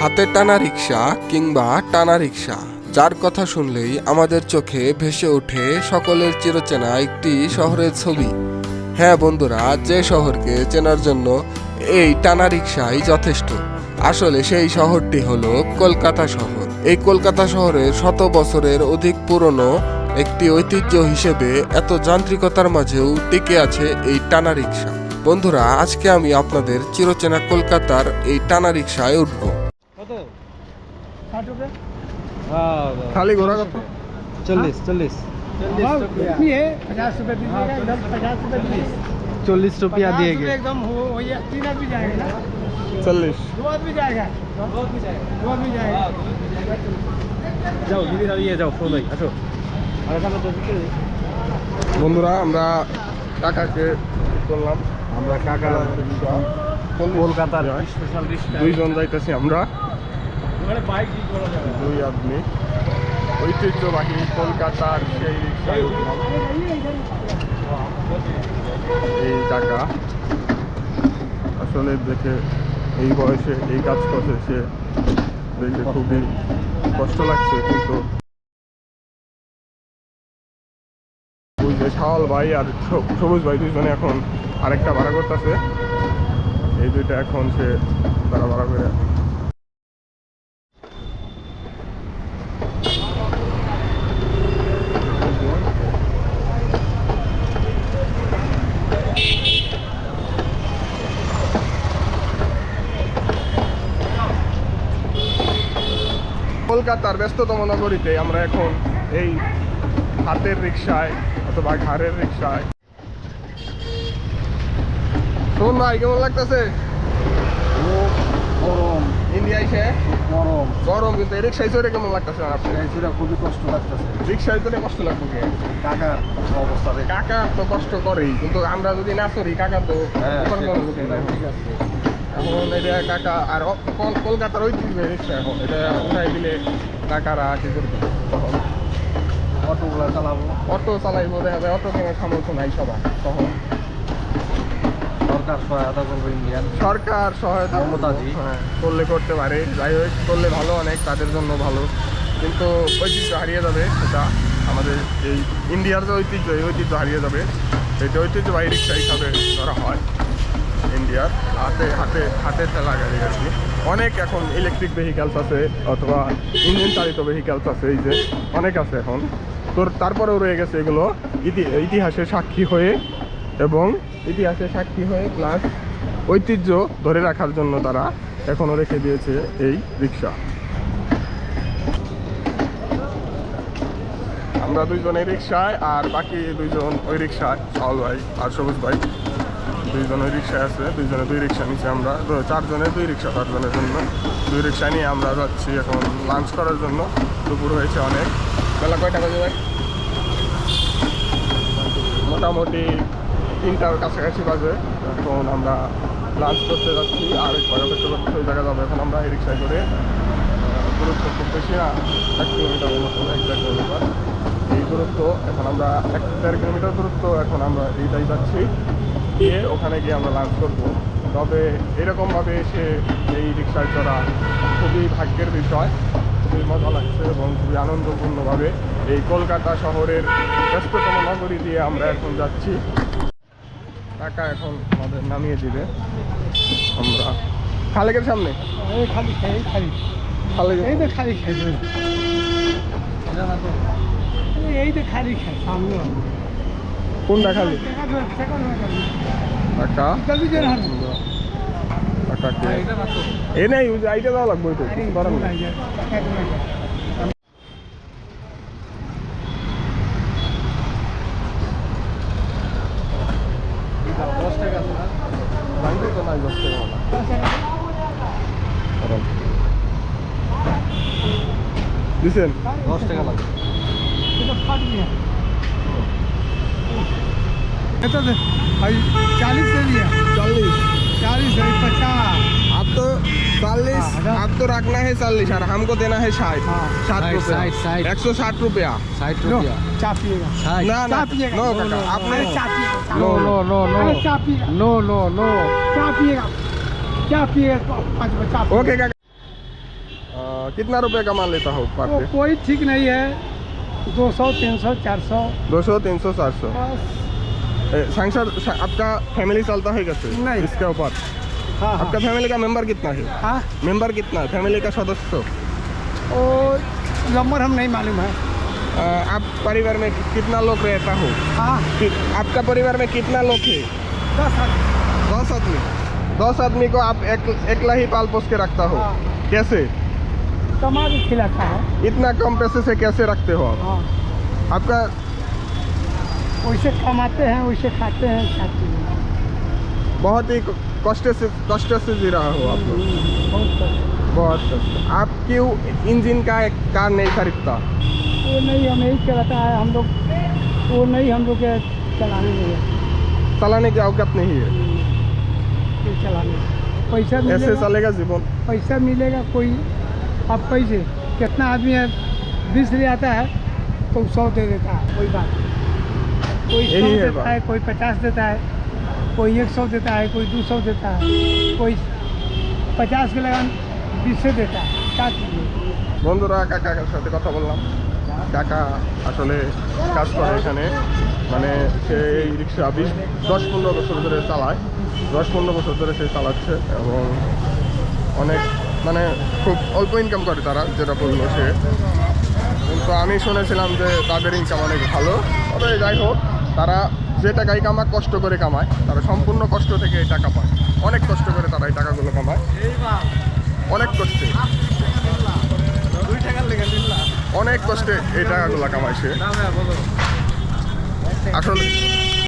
হাতে টানা রিক্সা কিংবা টানা রিক্সা যার কথা শুনলেই আমাদের চোখে ভেসে ওঠে সকলের চিরচেনা একটি শহরের ছবি। হ্যাঁ বন্ধুরা, যে শহরকে চেনার জন্য এই টানা রিক্সাই যথেষ্ট। আসলে সেই শহরটি হলো কলকাতা শহর। এই কলকাতা শহরের শত বছরের অধিক পুরনো একটি ঐতিহ্য হিসেবে এত যান্ত্রিকতার মাঝেও টিকে আছে এই টানা রিক্সা বন্ধুরা, আজকে আমি আপনাদের চিরচেনা কলকাতার এই টানা রিক্সায় উঠব। ষাট रुपये খালি ঘোরা কত চল্লিশ চল্লিশ हाँ, इतनी है पचास रुपये दीजिएगा एकदम पचास रुपये दीजिए চল্লিশ রুপিয়া দিয়ে पचास গে रुपये एकदम हो हो ये तीन आदमी जाएगा ना চল্লিশ दो आदमी जाएगा दो आदमी जाएगा दो आदमी जाएगा যাও দিদি দাঁড়িয়ে যাও সবাই আসো আর এখানে তো বিক্রি নেই। বন্ধুরা আমরা কাকাকে করলাম আমরা কাকা কলকাতার স্পেশাল দুইজন যাইতেছি আমরা বাইক কি করা যাবে দুই আদমি। ঐতিহ্যবাহী কলকাতার সেই এই টাকা আসলে দেখে এই বয়সে এই কাজ করছে সে দেখে খুবই কষ্ট লাগছে, কিন্তু শাওয়াল ভাই আর সবুজ ভাই দুইজনে এখন আরেকটা ভাড়া করতেছে। এই দুইটা এখন সে তারা ভাড়া করে কলকাতার ব্যস্ততম নগরীতে আমরা এখন এই হাতের রিক্সায় অথবা ঘাড়ের রিক্সায় শোন ভাই কেমন লাগতেছে? গরম। ইন্ডিয়া এসে? গরম। গরম কিন্তু এই রিক্সায় চড়ে কেমন লাগতেছে খুবই কষ্ট লাগতেছে। রিক্সায় চড়ে কষ্ট লাগবে কে? কাকার অবস্থা কাকা তো কষ্ট করেই কিন্তু আমরা যদি না চড়ি কাকা তো হ্যাঁ। ঠিক আছে। এখন এটা কাকা আর কলকাতার ঐতিহ্য রিক্সা এখন। এটা উঠাই দিলে কাকারা কি করবে? তখন অটোগুলো চালাবো। অটো চালাইবো দেখা যায় অটো কেনার সামর্থ্য নাই সবার তখন। সরকার সহায়তা করবে ইন্ডিয়ান সরকার সহায়তা মমতাজি। হ্যাঁ করলে করতে পারে। যাই হোক করলে ভালো অনেক তাদের জন্য ভালো। কিন্তু ঐতিহ্য হারিয়ে যাবে সেটা আমাদের এই ইন্ডিয়ার যে ঐতিহ্য এই ঐতিহ্য হারিয়ে যাবে এটা ঐতিহ্যবাহী রিক্সা হিসাবে ধরা হয়। ইন্ডিয়ার হাতে হাতে হাতে ঠেলা গাড়ি আর কি। অনেক এখন ইলেকট্রিক ভেহিক্যালস আছে, অথবা ইঞ্জিন চালিত ভেহিক্যালস আছে, এই যে অনেক আছে এখন। তোর তারপরেও রয়ে গেছে এগুলো, ইতি- ইতিহাসের সাক্ষী হয়ে এবং ইতিহাসের সাক্ষী হয়ে প্লাস ঐতিহ্য ধরে রাখার জন্য তারা এখনও রেখে দিয়েছে এই রিক্সা। আমরা দুইজন দুইজনে রিক্সায় আর বাকি দুইজন ওই রিক্সায় চাউল ভাই আর সবুজ ভাই। দুইজন ওই রিক্সায় আছে, দুইজনে দুই রিক্সা নিচে আমরা। দু- চারজনে দুই রিক্সা চারজনের জন্য। দুই রিক্সা নিয়ে আমরা যাচ্ছি এখন লাঞ্চ করার জন্য। দুপুর হয়েছে অনেক। বেলা কয়টা বাজে ভাই? মোটামুটি তিনটার কাছাকাছি বাজে। এখন আমরা লাঞ্চ করতে যাচ্ছি। আর একবার অপেক্ষা করতে ওই জায়গা যাব। এখন আমরা এই রিক্সায় করে দূরত্ব খুব বেশি না, এক কিলোমিটারের মতো এক দেড় কিলোমিটার এই দূরত্ব, এখন আমরা এক দেড় কিলোমিটার দূরত্ব, এখন আমরা এইটাই যাচ্ছি। দিয়ে ওখানে গিয়ে আমরা লাঞ্চ করব। তবে এরকমভাবে এসে এই রিক্সায় চড়া খুবই ভাগ্যের বিষয়। খুবই মজা লাগছে এবং খুবই আনন্দপূর্ণভাবে এই কলকাতা শহরের ব্যস্ততম নগরী দিয়ে আমরা এখন যাচ্ছি। টাকা এখন আমাদের নামিয়ে দিবে। আমরা খালেকের সামনে? খালি খালি খালি। খাই এই তো খালি খাই সামনে। কোন দেখালি টাকা টাকা কে? এ নাই আইটা দাও লাগবে তো ধরেন দিছেন? দশ টাকা লাগবে। तो चालीस ले लिया। चालीस। चालीस पचास। आप तो चालीस हाँ, आप तो रखना है चालीस और हमको देना है साठ। हाँ। साठ रुपया। एक सौ साठ रुपया। साठ रुपया। ना ना। No. No no no no no क्या पिएगा ओके कितना रुपए कमा लेता हूँ ऊपर कोई ठीक नहीं है। दो सौ तीन सौ चार सौ। दो सौ तीन सौ चार सौ। संसार आपका फैमिली चलता है कैसे नहीं। इसके ऊपर. हाँ हाँ. आपका फैमिली का मेंबर कितना है? हाँ. मेंबर कितना? है फैमिली का सदस्य. वो नंबर हम नहीं मालूम है. आ, आप परिवार में कितना लोग रहता हो? हाँ. आपका परिवार में कितना लोग है दस आदमी। दस आदमी. दस आदमी को आप एक एकला ही पाल पोस के रखता हो? हाँ। कैसे? कमा के खिलाता है. इतना कम पैसे से कैसे रखते हो आप? हाँ. आपका वैसे कमाते हैं वैसे खाते हैं खाते हैं बहुत ही कष्ट से कष्ट से जी रहा हो आप लोग। बहुत कष्ट। आप क्यों इंजन का एक कार नहीं खरीदता? वो नहीं हमें ही चलाता है हम लोग वो नहीं हम लोग चलाने नहीं है। चलाने की औकात नहीं है। चलाने। पैसा ऐसे चलेगा जीवन। पैसा मिलेगा कोई अब पैसे कितना आदमी है बीस ले आता है तो सौ दे देता है कोई बात नहीं। कोई सौ यही है देता बात। है कोई पचास देता है कोई एक सौ देता है कोई दो सौ देता है कोई पचास के लगान बीस से देता है क्या कीजिए বন্ধুরা কাকার সাথে কথা বললাম কাকা আসলে কাজ করে এখানে মানে সে এই রিক্সা বিশ দশ পনেরো বছর ধরে চালায় দশ পনেরো বছর ধরে সে চালাচ্ছে এবং অনেক মানে খুব অল্প ইনকাম করে তারা যেটা বললো সে কিন্তু আমি শুনেছিলাম যে তাদের ইনকাম অনেক ভালো তবে যাই হোক তারা যে টাকাই কামায় কষ্ট করে কামায়। তারা সম্পূর্ণ কষ্ট থেকে এই টাকা পায়। অনেক কষ্ট করে তারা এই টাকাগুলো কামায়। অনেক কষ্টে। অনেক কষ্টে এই টাকাগুলো কামায় সে। আসলে